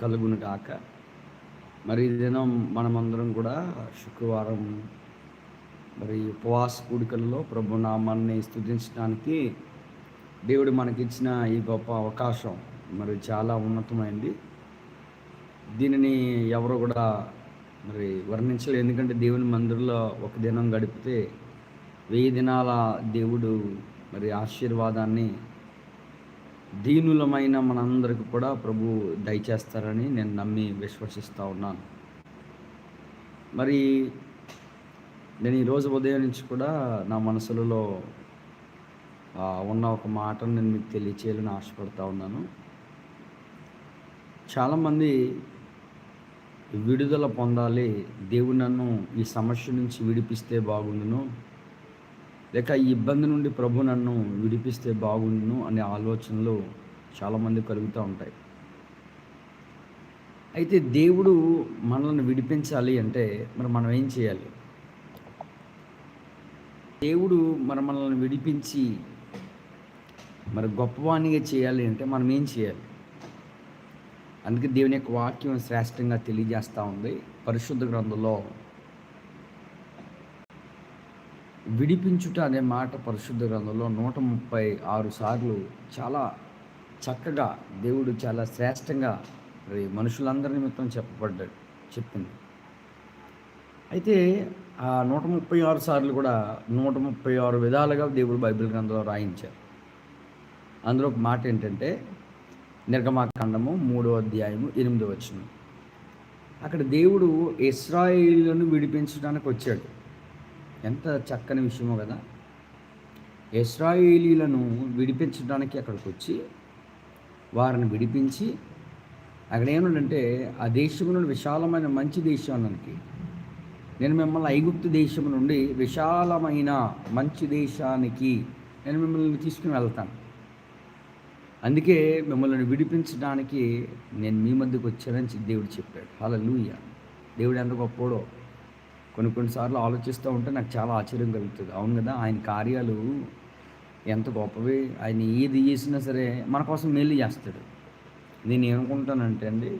కలుగునుగాక. మరి ఈ దినం మనమందరం కూడా శుక్రవారం మరి ఉపవాస కూడికలలో ప్రభు నామాన్ని స్థుతించడానికి దేవుడు మనకిచ్చిన ఈ గొప్ప అవకాశం మరి చాలా ఉన్నతమైంది. దీనిని ఎవరు కూడా మరి వర్ణించలేదు ఎందుకంటే దేవుని మందిరంలో ఒక దినం గడిపితే వెయ్యి దినాల దేవుడు మరి ఆశీర్వాదాన్ని దీనులమైన మనందరికి కూడా ప్రభు దయచేస్తారని నేను నమ్మి విశ్వసిస్తూ ఉన్నాను. మరి నేను ఈరోజు ఉదయం నుంచి కూడా నా మనసులలో ఉన్న ఒక మాటను నేను మీకు తెలియచేయాలని ఆశపడతా ఉన్నాను. చాలామంది విడుదల పొందాలి దేవుడు నన్ను ఈ సమస్య నుంచి విడిపిస్తే బాగుండును లేక ఈ ఇబ్బంది నుండి ప్రభు నన్ను విడిపిస్తే బాగుండును అనే ఆలోచనలు చాలామంది కలుగుతూ ఉంటాయి. అయితే దేవుడు మనల్ని విడిపించాలి అంటే మరి మనం ఏం చేయాలి? దేవుడు మరి మనల్ని విడిపించి మరి గొప్పవాణిగా చేయాలి అంటే మనం ఏం చేయాలి? అందుకే దేవుని యొక్క వాక్యం శ్రేష్టంగా తెలియజేస్తూ ఉంది. పరిశుద్ధ గ్రంథంలో విడిపించుట అనే మాట పరిశుద్ధ గ్రంథంలో నూట ముప్పై ఆరు సార్లు చాలా చక్కగా దేవుడు చాలా శ్రేష్టంగా మనుషులందరి నిమిత్తం చెప్పబడ్డాడు చెప్పింది. అయితే ఆ నూట ముప్పై ఆరు సార్లు కూడా నూట ముప్పై ఆరు విధాలుగా దేవుడు బైబిల్ గ్రంథంలో రాయించారు. అందులో ఒక మాట ఏంటంటే నిర్గమాకాండము మూడో అధ్యాయము ఎనిమిదో వచ్చిన అక్కడ దేవుడు ఇస్రాయిల్ను విడిపించడానికి వచ్చాడు. ఎంత చక్కని విషయమో కదా. ఇస్రాయేలీలను విడిపించడానికి అక్కడికి వచ్చి వారిని విడిపించి అక్కడ ఏమంటే ఆ దేశం నుండి విశాలమైన మంచి దేశం దేశానికి నేను మిమ్మల్ని ఐగుప్తు దేశం నుండి విశాలమైన మంచి దేశానికి నేను మిమ్మల్ని తీసుకుని వెళ్తాను. అందుకే మిమ్మల్ని విడిపించడానికి నేను మీ మధ్యకు వచ్చానని దేవుడు చెప్పాడు. అలా లూయ దేవుడు ఎంత గొప్పోడో కొన్ని కొన్నిసార్లు ఆలోచిస్తూ ఉంటే నాకు చాలా ఆశ్చర్యం కలుగుతుంది. అవును కదా ఆయన కార్యాలు ఎంత గొప్పవి ఆయన ఏది చేసినా సరే మన కోసం మేలు చేస్తాడు. నేను ఏమనుకుంటానంటే అండి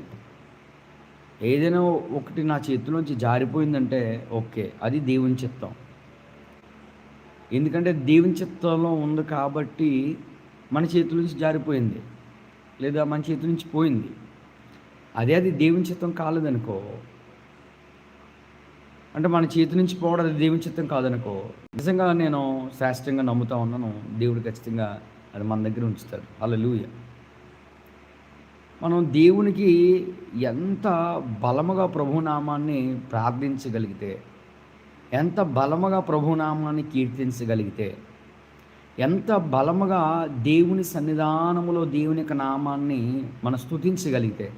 ఏదైనా ఒకటి నా చేతిలోంచి జారిపోయిందంటే ఓకే అది దేవుని చిత్తం. ఎందుకంటే దేవుని చిత్తంలో ఉంది కాబట్టి మన చేతుల నుంచి జారిపోయింది లేదా మన చేతి నుంచి పోయింది. అదే అది దేవుని చిత్తం కాలేదనుకో అంటే మన చేతి నుంచి పోవడం అది దేవుని చిత్తం కాదనుకో. నిజంగా నేను శ్రేష్టంగా నమ్ముతా ఉన్నాను. దేవుడు ఖచ్చితంగా అది మన దగ్గర ఉంచుతాడు. అలా మనం దేవునికి ఎంత బలముగా ప్రభునామాన్ని ప్రార్థించగలిగితే ఎంత బలముగా ప్రభునామాన్ని కీర్తించగలిగితే ఎంత బలముగా దేవుని సన్నిధానములో దేవుని యొక్క నామాన్ని మనం స్తుతించగలిగితే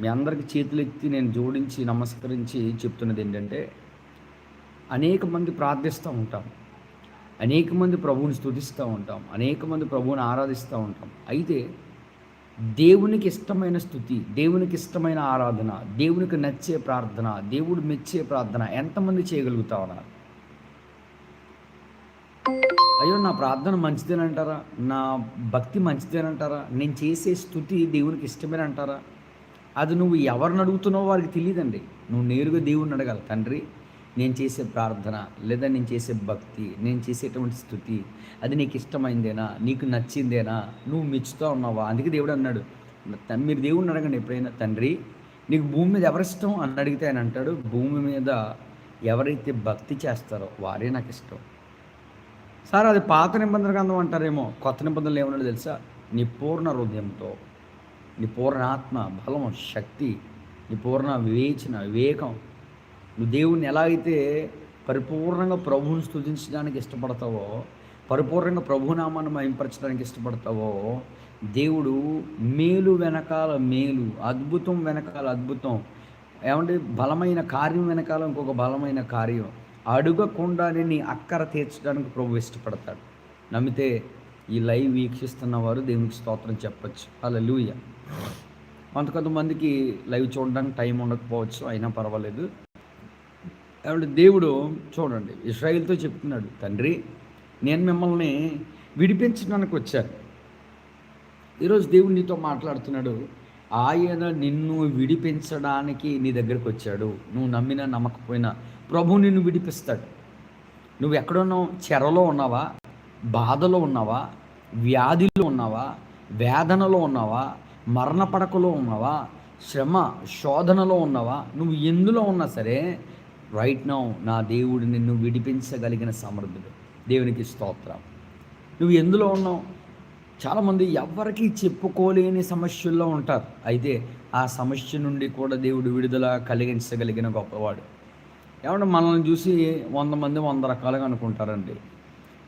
మీ అందరికి చేతులెత్తి నేను జోడించి నమస్కరించి చెప్తున్నది ఏంటంటే అనేక మంది ప్రార్థిస్తూ ఉంటాం. అనేక మంది ప్రభువుని స్థుతిస్తూ ఉంటాం. అనేక మంది ప్రభువుని ఆరాధిస్తూ ఉంటాం. అయితే దేవునికి ఇష్టమైన స్థుతి దేవునికి ఇష్టమైన ఆరాధన దేవునికి నచ్చే ప్రార్థన దేవుడు మెచ్చే ప్రార్థన ఎంతమంది చేయగలుగుతా ఉన్నారు? అయ్యో నా ప్రార్థన మంచిదేనంటారా? నా భక్తి మంచిదేనంటారా? నేను చేసే స్థుతి దేవునికి ఇష్టమేనంటారా? అది నువ్వు ఎవరిని అడుగుతున్నావో వారికి తెలియదండి. నువ్వు నేరుగా దేవుడిని అడగాలి. తండ్రి నేను చేసే ప్రార్థన లేదా నేను చేసే భక్తి నేను చేసేటువంటి స్థుతి అది నీకు ఇష్టమైందేనా? నీకు నచ్చిందేనా? నువ్వు మెచ్చుతూ ఉన్నావా? అందుకే దేవుడు అన్నాడు మీరు దేవుడిని అడగండి ఎప్పుడైనా తండ్రి నీకు భూమి మీద ఎవరిష్టం? అని అడిగితే ఆయన అంటాడు భూమి మీద ఎవరైతే భక్తి చేస్తారో వారే నాకు ఇష్టం. సార్ అది పాత నిబంధన గ్రంథం అంటారేమో కొత్త నిబంధనలు ఏమన్నాడు తెలుసా? నీ పూర్ణ హృదయంతో నీ పూర్ణ ఆత్మ బలం శక్తి నీ పూర్ణ వివేచన వివేకం. నువ్వు దేవుణ్ణి ఎలా అయితే పరిపూర్ణంగా ప్రభువుని స్థుతించడానికి ఇష్టపడతావో పరిపూర్ణంగా ప్రభునామాన్ని మహింపరచడానికి ఇష్టపడతావో దేవుడు మేలు వెనకాల మేలు అద్భుతం వెనకాల అద్భుతం. ఏమంటే బలమైన కార్యం వెనకాల ఇంకొక బలమైన కార్యం. అడుగకుండానే నీ అక్కర తీర్చడానికి ప్రభు ఇష్టపడతాడు. నమ్మితే ఈ లైవ్ వీక్షిస్తున్న వారు దేవునికి స్తోత్రం చెప్పచ్చు. అలా లూయ కొంత కొంతమందికి లైవ్ చూడడానికి టైం ఉండకపోవచ్చు అయినా పర్వాలేదు. ఏమంటే దేవుడు చూడండి ఇస్రాయిల్తో చెప్తున్నాడు తండ్రి నేను మిమ్మల్ని విడిపించడానికి వచ్చాను. ఈరోజు దేవుడు నీతో మాట్లాడుతున్నాడు ఆయన నిన్ను విడిపించడానికి నీ దగ్గరికి వచ్చాడు. నువ్వు నమ్మినా నమ్మకపోయినా ప్రభు నిన్ను విడిపిస్తాడు. నువ్వు ఎక్కడున్నావు? చెరలో ఉన్నావా? బాధలో ఉన్నావా? వ్యాధిలో ఉన్నావా? వేదనలో ఉన్నావా? మరణ పడకలో ఉన్నావా? శ్రమ శోధనలో ఉన్నావా? నువ్వు ఎందులో ఉన్నా సరే రైట్ నౌ నా దేవుడు నిన్ను విడిపించగలిగిన సమర్థుడు. దేవునికి స్తోత్రం. నువ్వు ఎందులో ఉన్నావు? చాలామంది ఎవరికి చెప్పుకోలేని సమస్యల్లో ఉంటారు. అయితే ఆ సమస్య నుండి కూడా దేవుడు విడుదల కలిగించగలిగిన గొప్పవాడు. ఏమంటే మనల్ని చూసి వంద మంది వంద రకాలుగా అనుకుంటారండి.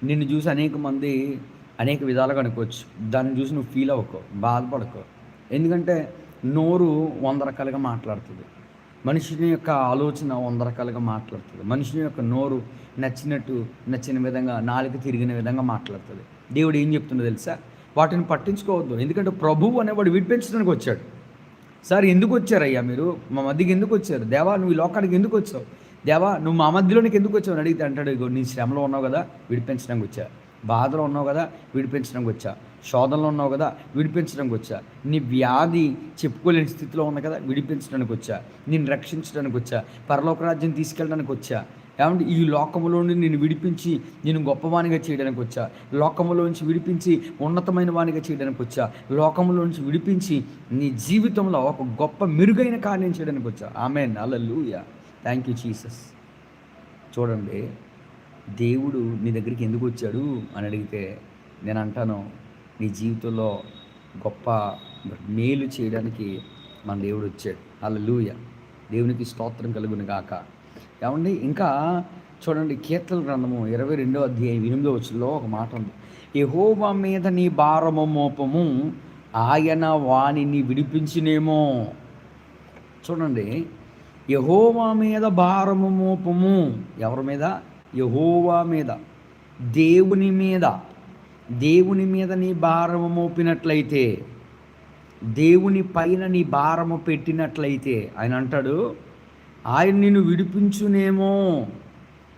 నిన్ను చూసి అనేక మంది అనేక విధాలుగా అనుకోవచ్చు. దాన్ని చూసి నువ్వు ఫీల్ అవ్వకో బాధపడకో. ఎందుకంటే నోరు వంద రకాలుగా మాట్లాడుతుంది. మనిషిని యొక్క ఆలోచన వంద రకాలుగా మాట్లాడుతుంది. మనిషిని యొక్క నోరు నచ్చినట్టు నచ్చిన విధంగా నాలుక తిరిగిన విధంగా మాట్లాడుతుంది. దేవుడు ఏం చెప్తుందో తెలుసా? వాటిని పట్టించుకోవద్దు. ఎందుకంటే ప్రభువు అనేవాడు విడిపించడానికి వచ్చాడు. సార్ ఎందుకు వచ్చారయ్యా మీరు? మా మధ్యకి ఎందుకు వచ్చారు? దేవా నువ్వు ఈ లోకానికి ఎందుకు వచ్చావు? దేవా నువ్వు మా మధ్యలోనికి ఎందుకు వచ్చావు? అని అడిగితే అంటాడు ఇగో నీ శ్రమలో ఉన్నావు కదా విడిపించడానికి వచ్చా. బాధలో ఉన్నావు కదా విడిపించడానికి వచ్చా. శోధనలో ఉన్నావు కదా విడిపించడానికి వచ్చా. నీ వ్యాధి చెప్పుకోలేని స్థితిలో ఉంది కదా విడిపించడానికి వచ్చా. నిన్ను రక్షించడానికి వచ్చా. పరలోక రాజ్యం తీసుకెళ్ళడానికి వచ్చా. ఏమంటే ఈ లోకములో నుండి నేను విడిపించి నేను గొప్పవానిగా చేయడానికి వచ్చా. లోకములోంచి విడిపించి ఉన్నతమైన వానిగా చేయడానికి వచ్చా. లోకములోంచి విడిపించి నీ జీవితంలో ఒక గొప్ప మెరుగైన కార్యం చేయడానికి వచ్చా. ఆమె అలలుయ థ్యాంక్ యూ జీసస్ చూడండి దేవుడు నీ దగ్గరికి ఎందుకు వచ్చాడు అని అడిగితే నేను అంటాను నీ జీవితంలో గొప్ప మేలు చేయడానికి మన దేవుడు వచ్చాడు. అలలుయ దేవునికి స్తోత్రం కలుగును గాక. ఏమండి ఇంకా చూడండి కీర్తన గ్రంథము ఇరవై రెండో అధ్యాయం ఎనిమిదో వచ్చులో ఒక మాట ఉంది. యహోవా మీద నీ భారము మోపము ఆయన వాణిని విడిపించినేమో. చూడండి యహోవా మీద భారము మోపము. ఎవరి మీద? యహోవా మీద. దేవుని మీద. దేవుని మీద నీ భారము మోపినట్లయితే దేవుని పైన నీ భారము పెట్టినట్లయితే ఆయన అంటాడు ఆయన నిన్ను విడిపించునేమో.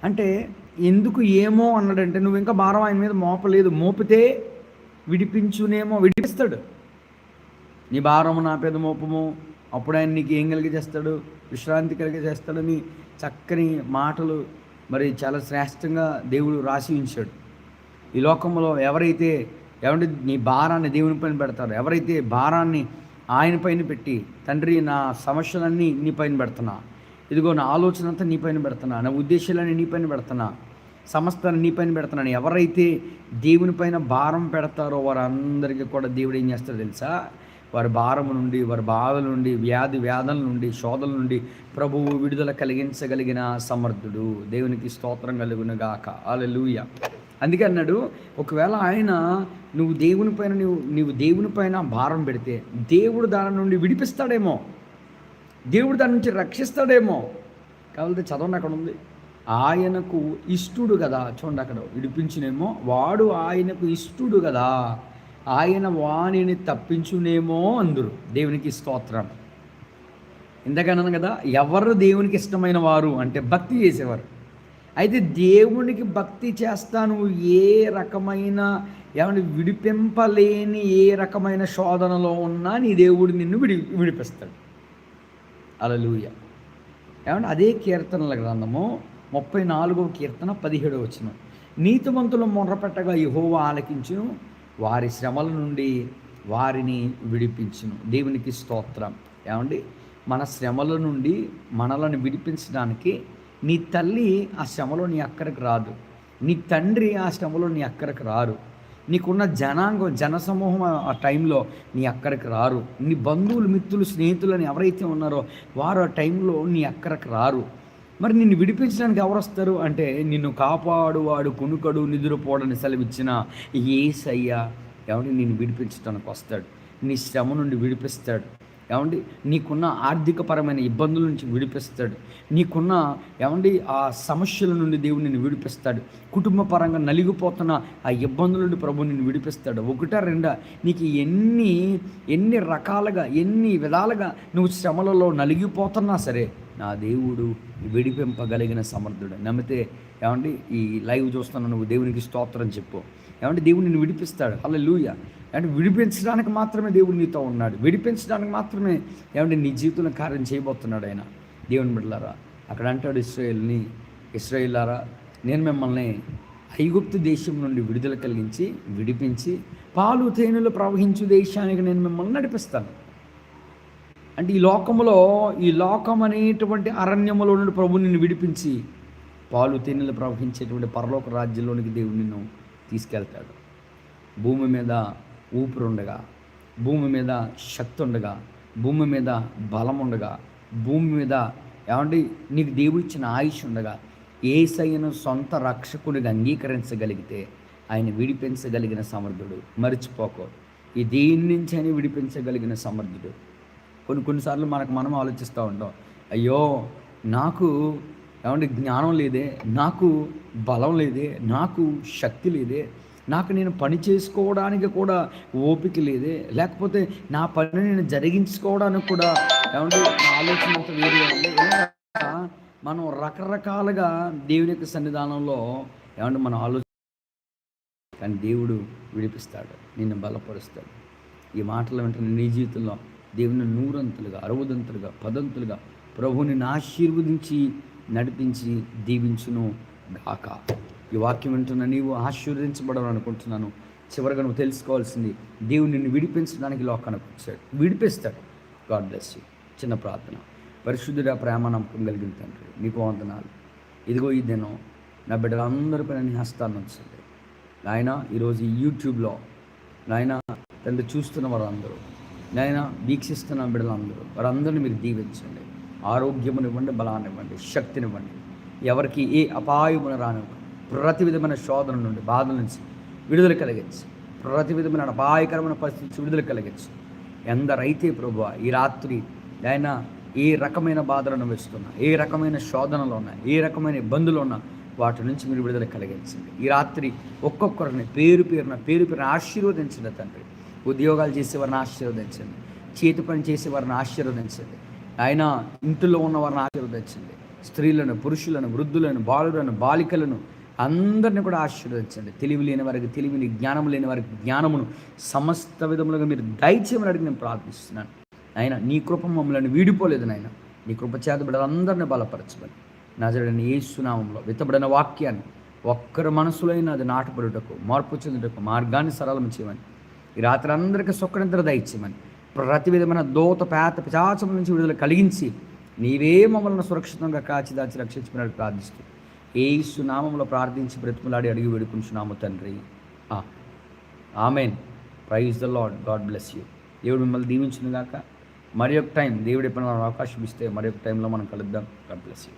అంటే ఎందుకు ఏమో అన్నాడంటే నువ్వు ఇంకా భారం ఆయన మీద మోపలేదు. మోపితే విడిపించునేమో. విడిపిస్తాడు. నీ భారము నా పేద మోపము. అప్పుడు ఆయన నీకు ఏం కలిగి చేస్తాడు? విశ్రాంతి కలిగి చేస్తాడని చక్కని మాటలు మరి చాలా శ్రేష్టంగా దేవుడు రాసి ఉంచాడు. ఈ లోకంలో ఎవరైతే ఎవరి నీ భారాన్ని దేవుని పైన పెడతారో ఎవరైతే భారాన్ని ఆయన పైన పెట్టి తండ్రి నా సమస్యలన్నీ నీ పైన పెడుతున్నా. ఇదిగో నా ఆలోచన అంతా నీ పైన పెడుతున్నా. నా ఉద్దేశాలన్నీ నీ పైన పెడుతున్నా. సమస్తాన్ని నీ పైన పెడుతున్నాను ఎవరైతే దేవుని పైన భారం పెడతారో వారందరికీ కూడా దేవుడు ఏం చేస్తాడో తెలుసా? వారి భారము నుండి వారి బాధల నుండి వ్యాధి వ్యాధుల నుండి శోధల నుండి ప్రభువు విడుదల కలిగించగలిగిన సమర్థుడు. దేవునికి స్తోత్రం కలుగును గాక. అలలుయ అందుకే అన్నాడు ఒకవేళ ఆయన నువ్వు దేవుని పైన నువ్వు నువ్వు దేవుని పైన భారం పెడితే దేవుడు దాని నుండి విడిపిస్తాడేమో. దేవుడు దాని నుంచి రక్షిస్తాడేమో. కాబట్టి చదవండి అక్కడ ఉంది. ఆయనకు ఇష్టుడు కదా. చూడండి అక్కడ. విడిపించినేమో. వాడు ఆయనకు ఇష్టుడు కదా. ఆయన వాణిని తప్పించునేమో అందరు. దేవునికి స్తోత్రం. ఇందాకన్నాను కదా ఎవరు దేవునికి ఇష్టమైన వారు అంటే భక్తి చేసేవారు. అయితే దేవునికి భక్తి చేస్తాను ఏ రకమైన ఏమన్నా విడిపింపలేని ఏ రకమైన శోధనలో ఉన్నా నీ దేవుడు నిన్ను విడి విడిపిస్తాడు. అలలుయ ఏమంటే అదే కీర్తనల గ్రంథము ముప్పై నాలుగవ కీర్తన పదిహేడవ వచ్చిన నీతిమంతులు మొర్రపెట్టగా యహోవా ఆలకించును వారి శ్రమల నుండి వారిని విడిపించును. దేవునికి స్తోత్రం. ఏమండి? మన శ్రమల నుండి మనలను విడిపించడానికి నీ తల్లి ఆ శ్రమలో నీ అక్కడికి రాదు. నీ తండ్రి ఆ శ్రమలో నీ అక్కడికి రారు. నీకున్న జనాంగం జనసమూహం ఆ టైంలో నీ అక్కడికి రారు. నీ బంధువులు మిత్రులు స్నేహితులు అని ఎవరైతే ఉన్నారో వారు ఆ టైంలో నీ అక్కడికి రారు. మరి నిన్ను విడిపించడానికి ఎవరు వస్తారు? అంటే నిన్ను కాపాడువాడు కొనుకడు నిద్రపోవడని సెలవిచ్చిన ఏసయ్యా ఏమంటే నిన్ను విడిపించడానికి వస్తాడు. నీ శ్రమ నుండి విడిపిస్తాడు. ఏమండి? నీకున్న ఆర్థికపరమైన ఇబ్బందుల నుంచి విడిపిస్తాడు. నీకున్న ఏమండి? ఆ సమస్యల నుండి దేవుడు నిన్ను విడిపిస్తాడు. కుటుంబ పరంగా నలిగిపోతున్న ఆ ఇబ్బందుల నుండి ప్రభు నిన్ను విడిపిస్తాడు. ఒకటా రెండా నీకు ఎన్ని ఎన్ని రకాలుగా ఎన్ని విధాలుగా నువ్వు శ్రమలలో నలిగిపోతున్నా సరే నా దేవుడు విడిపింపగలిగిన సమర్థుడు. నమ్మితే ఏమండి ఈ లైవ్ చూస్తున్నాను నువ్వు దేవునికి స్తోత్రం చెప్పు. ఏమంటే దేవుడు నిన్ను విడిపిస్తాడు. అలా లూయ అంటే విడిపించడానికి మాత్రమే దేవుడు నీతో ఉన్నాడు. విడిపించడానికి మాత్రమే ఏమంటే నీ జీవితంలో కార్యం చేయబోతున్నాడు ఆయన. దేవుని బిడ్డలారా అక్కడ అంటాడు ఇస్రాయేల్ని ఇస్రాయేలారా నేను మిమ్మల్ని ఐగుప్తు దేశం నుండి విడుదల కలిగించి విడిపించి పాలు తేనెలు ప్రవహించు దేశానికి నేను మిమ్మల్ని నడిపిస్తాను. అంటే ఈ లోకములో ఈ లోకం అనేటువంటి అరణ్యములో నుండి ప్రభు నిన్ను విడిపించి పాలు తేనెలు ప్రవహించేటువంటి పరలోక రాజ్యంలోనికి దేవుడు నిన్ను తీసుకెళ్తాడు. భూమి మీద ఊపిరి ఉండగా భూమి మీద శక్తి ఉండగా భూమి మీద బలం ఉండగా భూమి మీద ఏమంటే నీకు దేవుడు ఇచ్చిన ఆయుష్ ఉండగా ఏసయ్యను సొంత రక్షకుడిగా అంగీకరించగలిగితే ఆయన విడిపించగలిగిన సమర్థుడు. మర్చిపోకో. ఈ దేని నుంచి అని విడిపించగలిగిన సమర్థుడు. కొన్ని కొన్నిసార్లు మనకు మనం ఆలోచిస్తూ ఉంటాం. అయ్యో నాకు ఏమంటే జ్ఞానం లేదే నాకు బలం లేదే నాకు శక్తి లేదే నాకు నేను పని చేసుకోవడానికి కూడా ఓపిక లేదే లేకపోతే నా పని నేను జరిగించుకోవడానికి కూడా ఏమంటే ఆలోచన వేరే మనం రకరకాలుగా దేవుని యొక్క సన్నిధానంలో ఏమంటే మనం ఆలోచన కానీ దేవుడు విడిపిస్తాడు నిన్ను బలపరుస్తాడు. ఈ మాటలు వెంటనే నీ జీవితంలో దేవుని నూరంతులుగా అరవదంతులుగా పదంతులుగా ప్రభుని ఆశీర్వదించి నడిపించి దీవించును గాక. ఈ వాక్యం వింటున్న నీవు ఆశీర్వదించబడాలని అనుకుంటున్నాను చివరిగా నువ్వు తెలుసుకోవాల్సింది దేవుడు నిన్ను విడిపించడానికి లోకానికి వచ్చాడు. విడిపిస్తాడు. గాడ్ బ్లెస్ యూ చిన్న ప్రార్థన. పరిశుద్ధుడ ప్రేమ నమ్మకం కలిగిన తండ్రి నీకు వందనాలు. ఇదిగో ఈ దినం నా బిడ్డలందరిపై నీ హస్తాన్ని వచ్చింది నాయన ఈరోజు యూట్యూబ్లో నాయన తండ్రి చూస్తున్న వారందరూ నాయన వీక్షిస్తున్న బిడ్డలందరూ వారందరినీ మీరు దీవించండి. ఆరోగ్యమునివ్వండి బలాన్నివ్వండి శక్తినివ్వండి. ఎవరికి ఏ అపాయమున రానివ్వండి ప్రతి విధమైన శోధన నుండి బాధల నుంచి విడుదల కలిగించి. ప్రతి విధమైన అపాయకరమైన పరిస్థితి నుంచి విడుదల కలిగించి. ఎందరైతే ప్రభు ఈ రాత్రి ఆయన ఏ రకమైన బాధలను వేస్తున్నా ఏ రకమైన శోధనలు ఉన్నా ఏ రకమైన ఇబ్బందులు ఉన్నా వాటి నుంచి మీరు విడుదల కలిగించండి. ఈ రాత్రి ఒక్కొక్కరిని పేరు పేరున పేరు పేరున ఆశీర్వదించండి తండ్రి. ఉద్యోగాలు చేసేవారిని ఆశీర్వదించండి. చేతి పని చేసేవారిని ఆశీర్వదించండి. ఆయన ఇంటిలో ఉన్న వారిని ఆశీర్వదించండి. స్త్రీలను పురుషులను వృద్ధులను బాలులను బాలికలను అందరిని కూడా ఆశీర్వదించండి. తెలివి లేని వారికి తెలివిని జ్ఞానం లేని వారికి జ్ఞానమును సమస్త విధములుగా మీరు దయచేయమని అడిగి నేను ప్రార్థిస్తున్నాను. ఆయన నీ కృప మమ్మల్ని వీడిపోలేదు నాయన. నీ కృప చేత బిడ్డలందరినీ బలపరచమని. ఏ ఏసునామంలో విత్తబడిన వాక్యాన్ని ఒక్కరి మనసులైన అది నాటపడుటకు మార్పు చెందుటకు మార్గాన్ని సరళం చేయమని ఈ రాత్రి అందరికీ సుఖనిద్ర దయచేయమని. ప్రతి విధమైన దోత పేత పిచాచం నుంచి విడుదల కలిగించి నీవే మమ్మల్ని సురక్షితంగా కాచి దాచి రక్షించమని ప్రార్థిస్తూ ఏసు నామంలో ప్రార్థించి బ్రతిమలాడి అడిగి వేడుకుంటున్నాము తండ్రి. Amen. Praise the lord God bless you దేవుడు మిమ్మల్ని దీవించును గాక మరి ఒక టైం దేవుడు ఎప్పుడైనా అవకాశం ఇస్తే మరి ఒక టైంలో మనం కలుద్దాం. God bless you